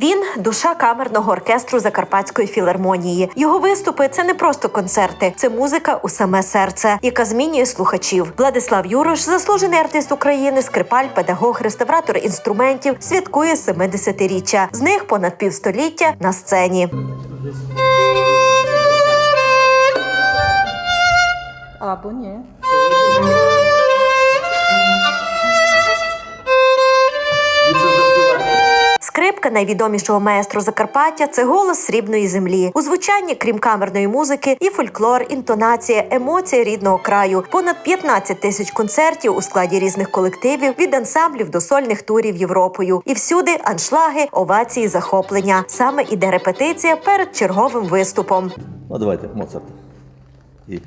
Він душа камерного оркестру Закарпатської філармонії. Його виступи це не просто концерти, це музика у саме серце, яка змінює слухачів. Владислав Юрош, заслужений артист України, скрипаль, педагог, реставратор інструментів, святкує 70-річчя. З них понад півстоліття на сцені. Або ні. Скрипка найвідомішого маестро Закарпаття це голос срібної землі. У звучанні, крім камерної музики, і фольклор, інтонація, емоція рідного краю. Понад 15 тисяч концертів у складі різних колективів від ансамблів до сольних турів Європою. І всюди аншлаги, овації, захоплення. Саме іде репетиція перед черговим виступом. Ну, давайте, Моцарт. І...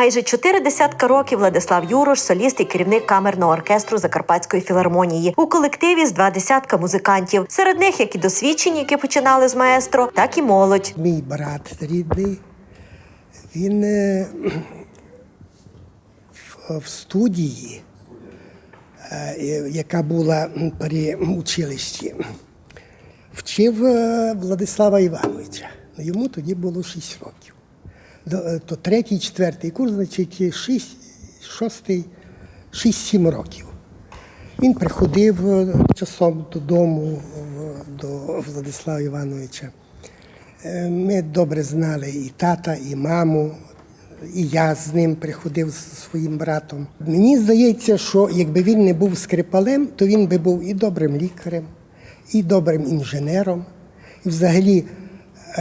Майже чотири десятка років Владислав Юрош, соліст і керівник камерного оркестру Закарпатської філармонії. У колективі з два десятка музикантів. Серед них як і досвідчені, які починали з маестро, так і молодь. Мій брат рідний, він е, в, студії, е, яка була при училищі, вчив е, Владислава Івановича. Ну, Йому тоді було 6 років. Е, То третій, четвертий курс, значить, шість, шостий, шість-сім років. Він приходив е, часом додому до Владислава Івановича. Е, Ми добре знали і тата, і маму, і я з ним приходив з своїм братом. Мені здається, що якби він не був скрипалем, то він би був і добрим лікарем, і добрим інженером. І взагалі,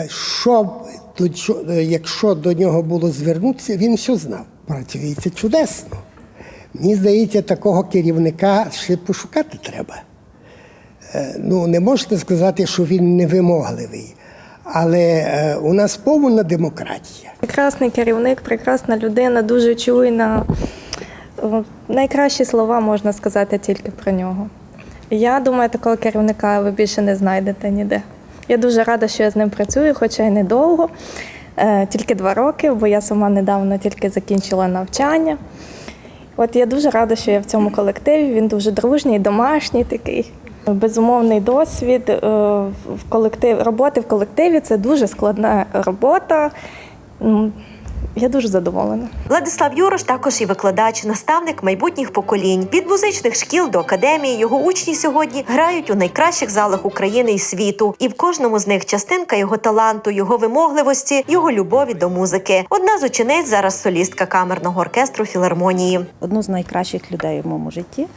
що, до е, якщо до нього було звернутися, він все знав. Працюється чудесно. Мені здається, такого керівника ще пошукати треба. Е, Ну, не можете сказати, що він невимогливий, але е, у нас повна демократія. Прекрасний керівник, прекрасна людина, дуже чуйна. Найкращі слова можна сказати тільки про нього. Я думаю, такого керівника ви більше не знайдете ніде. Я дуже рада, що я з ним працюю, хоча й недовго, е, тільки два роки, бо я сама недавно тільки закінчила навчання. От я дуже рада, що я в цьому колективі. Він дуже дружній, домашній такий. Безумовний досвід е, в колектив, роботи в колективі це дуже складна робота. Я дуже задоволена. Владислав Юрош також і викладач, наставник майбутніх поколінь. Від музичних шкіл до академії його учні сьогодні грають у найкращих залах України і світу. І в кожному з них частинка його таланту, його вимогливості, його любові до музики. Одна з учениць зараз солістка камерного оркестру філармонії. Одну з найкращих людей в моєму житті.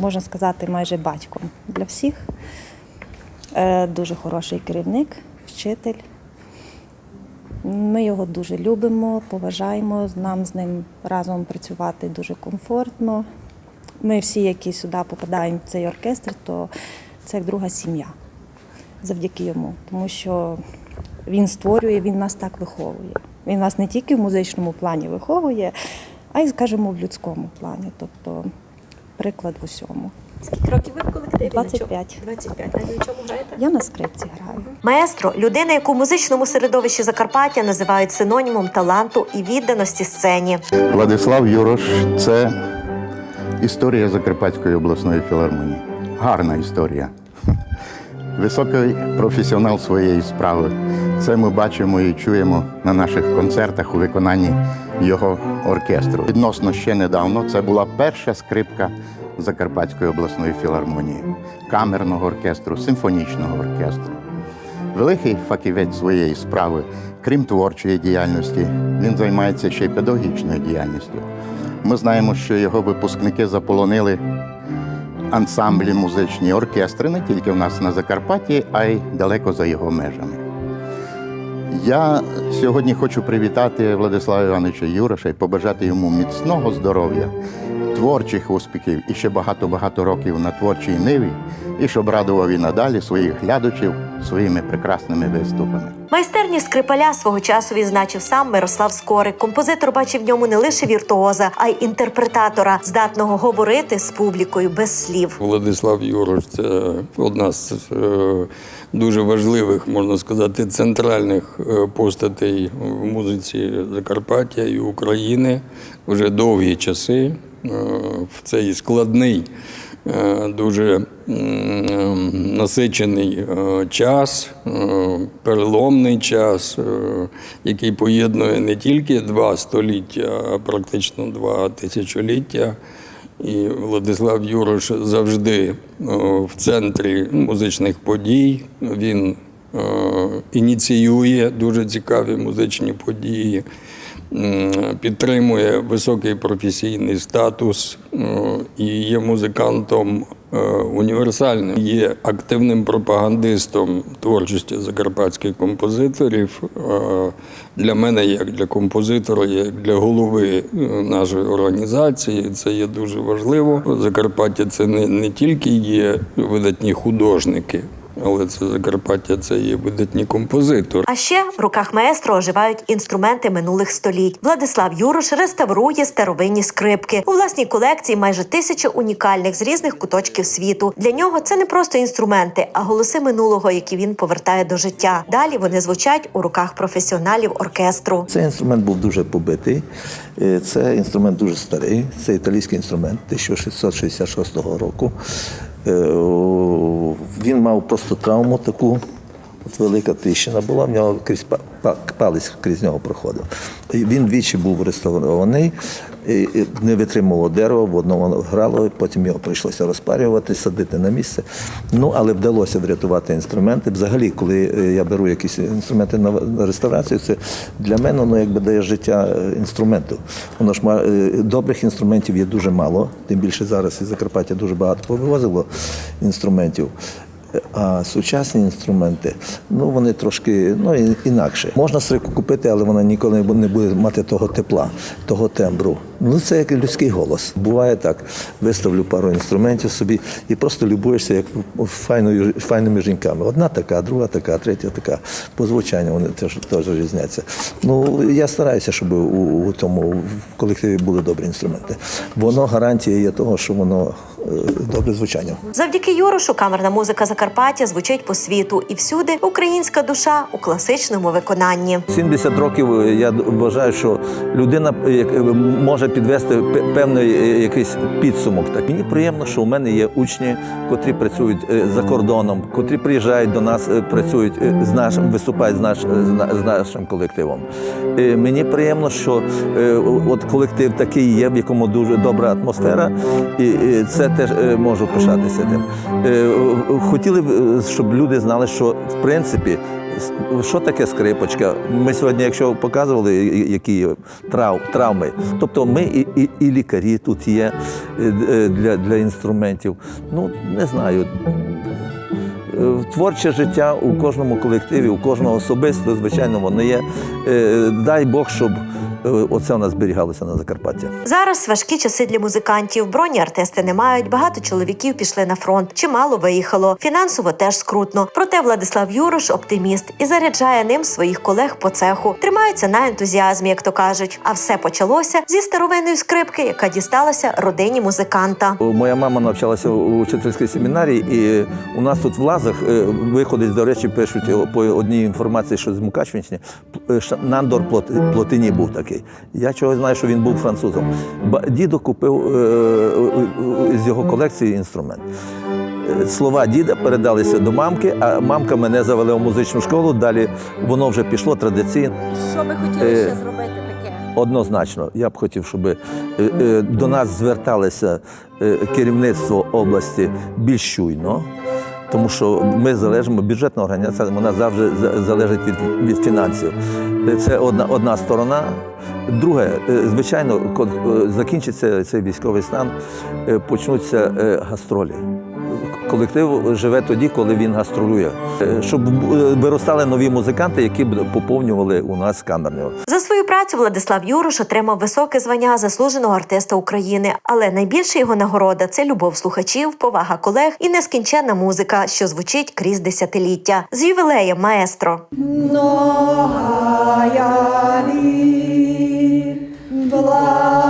Можна сказати, майже батьком для всіх. Е, Дуже хороший керівник, вчитель. Ми його дуже любимо, поважаємо. Нам з ним разом працювати дуже комфортно. Ми всі, які сюди попадаємо в цей оркестр, то це як друга сім'я завдяки йому. Тому що він створює, він нас так виховує. Він нас не тільки в музичному плані виховує, а й, скажімо, в людському плані. Тобто приклад в усьому. Скільки років ви в колективі? 25. 25. А на чому граєте? Я на скрипці граю. Маестро людина, яку в музичному середовищі Закарпаття називають синонімом таланту і відданості сцені. Владислав Юрош це історія Закарпатської обласної філармонії. Гарна історія. Високий професіонал своєї справи. Це ми бачимо і чуємо на наших концертах у виконанні його оркестру. Відносно ще недавно це була перша скрипка Закарпатської обласної філармонії, камерного оркестру, симфонічного оркестру. Великий фахівець своєї справи, крім творчої діяльності, він займається ще й педагогічною діяльністю. Ми знаємо, що його випускники заполонили ансамблі музичні оркестри не тільки в нас на Закарпатті, а й далеко за його межами. Я сьогодні хочу привітати Владислава Івановича Юроша і побажати йому міцного здоров'я, творчих успіхів і ще багато-багато років на творчій ниві, і щоб радував і надалі своїх глядачів своїми прекрасними виступами. Майстерність скрипаля свого часу відзначив сам Мирослав Скорик. Композитор бачив в ньому не лише віртуоза, а й інтерпретатора, здатного говорити з публікою без слів. Владислав Юрош це одна з е, дуже важливих, можна сказати, центральних е, постатей в музиці Закарпаття і України вже довгі часи. Е, В цей складний, е, дуже насичений е, час, переломний час, який поєднує не тільки два століття, а практично два тисячоліття. І Владислав Юрош завжди в центрі музичних подій. Він ініціює дуже цікаві музичні події, підтримує високий професійний статус е, і є музикантом е, універсальним, є активним пропагандистом творчості закарпатських композиторів. Е, Для мене, як для композитора, як для голови нашої організації, це є дуже важливо. Закарпаття це не, не тільки є видатні художники, але це Закарпаття це є видатні композитори. А ще в руках маестро оживають інструменти минулих століть. Владислав Юрош реставрує старовинні скрипки. У власній колекції майже тисяча унікальних з різних куточків світу. Для нього це не просто інструменти, а голоси минулого, які він повертає до життя. Далі вони звучать у руках професіоналів оркестру. Цей інструмент був дуже побитий. Е, Це інструмент дуже старий. Це італійський інструмент 1666 року. Е, Він мав просто травму таку. От велика тріщина була, в нього крізь па- па- палець крізь нього проходив. Він двічі був реставрований, не витримувало дерево, в одному воно грало, потім його прийшлося розпарювати, садити на місце. Ну, але вдалося врятувати інструменти. Взагалі, коли е, я беру якісь інструменти на реставрацію, це для мене ну, якби дає життя е, інструменту. Воно ж е, добрих інструментів є дуже мало, тим більше зараз із Закарпаття дуже багато повивозило інструментів. А сучасні інструменти, ну вони трошки ну, інакше. Можна скрипку купити, але вона ніколи не буде мати того тепла, того тембру. Ну це як людський голос. Буває так. Виставлю пару інструментів собі і просто любуєшся як файною, файними жінками. Одна така, друга така, третя така. По звучанню вони теж, теж різняться. Ну я стараюся, щоб у, у тому в колективі були добрі інструменти. Воно гарантія є того, що воно е, добре звучання. Завдяки Юрошу камерна музика Закарпаття звучить по світу, і всюди українська душа у класичному виконанні. 70 років е, я вважаю, що людина е, як, може підвести певний е, якийсь підсумок. Так мені приємно, що у мене є учні, котрі працюють е, за кордоном, котрі приїжджають до нас, е, працюють з нашим, виступають з, наш, з нашим колективом. Мені приємно, що от колектив такий є, в якому дуже добра атмосфера, і це теж можу пишатися тим. Хотіли б, щоб люди знали, що в принципі. Що таке скрипочка? Ми сьогодні, якщо показували, які трав, травми, тобто ми і, і, і лікарі тут є е, е, для, для інструментів. Ну, не знаю. Е, Творче життя у кожному колективі, у кожного особисто, звичайно, воно є. Дай Бог, щоб оце у нас зберігалося на Закарпатті. Зараз важкі часи для музикантів. Броні артисти не мають. Багато чоловіків пішли на фронт. Чимало виїхало. Фінансово теж скрутно. Проте Владислав Юрош оптиміст і заряджає ним своїх колег по цеху. Тримаються на ентузіазмі, як то кажуть. А все почалося зі старовинної скрипки, яка дісталася родині музиканта. Моя мама навчалася у вчительській семінарії, і у нас тут в Лазах е, виходить, до речі, пишуть е, по одній інформації, що з Мукачвінщини, е, Нандор Плот- Плотині був такий. Я чого знаю, що він був французом. Дідо купив е, е, з його колекції інструмент. Е, Слова діда передалися до мамки, а мамка мене завела в музичну школу. Далі воно вже пішло традиційно. Що ви хотіли Е, ще зробити таке? Однозначно, я б хотів, щоб е, е, до нас зверталося е, керівництво області більш чуйно, тому що ми залежимо, бюджетна організація, вона завжди залежить від, від фінансів. Це одна, одна сторона. Друге, е, звичайно, коли е, закінчиться цей військовий стан, е, почнуться гастролі. Колектив живе тоді, коли він гастролює, Е, щоб е, виростали нові музиканти, які б поповнювали у нас камерний. За свою працю Владислав Юрош отримав високе звання заслуженого артиста України, але найбільша його нагорода це любов слухачів, повага колег і нескінченна музика, що звучить крізь десятиліття. З ювілеєм маестро. Дякую. Якщо Бозя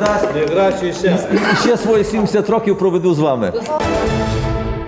дасть, ще свої 70 років проведу з вами.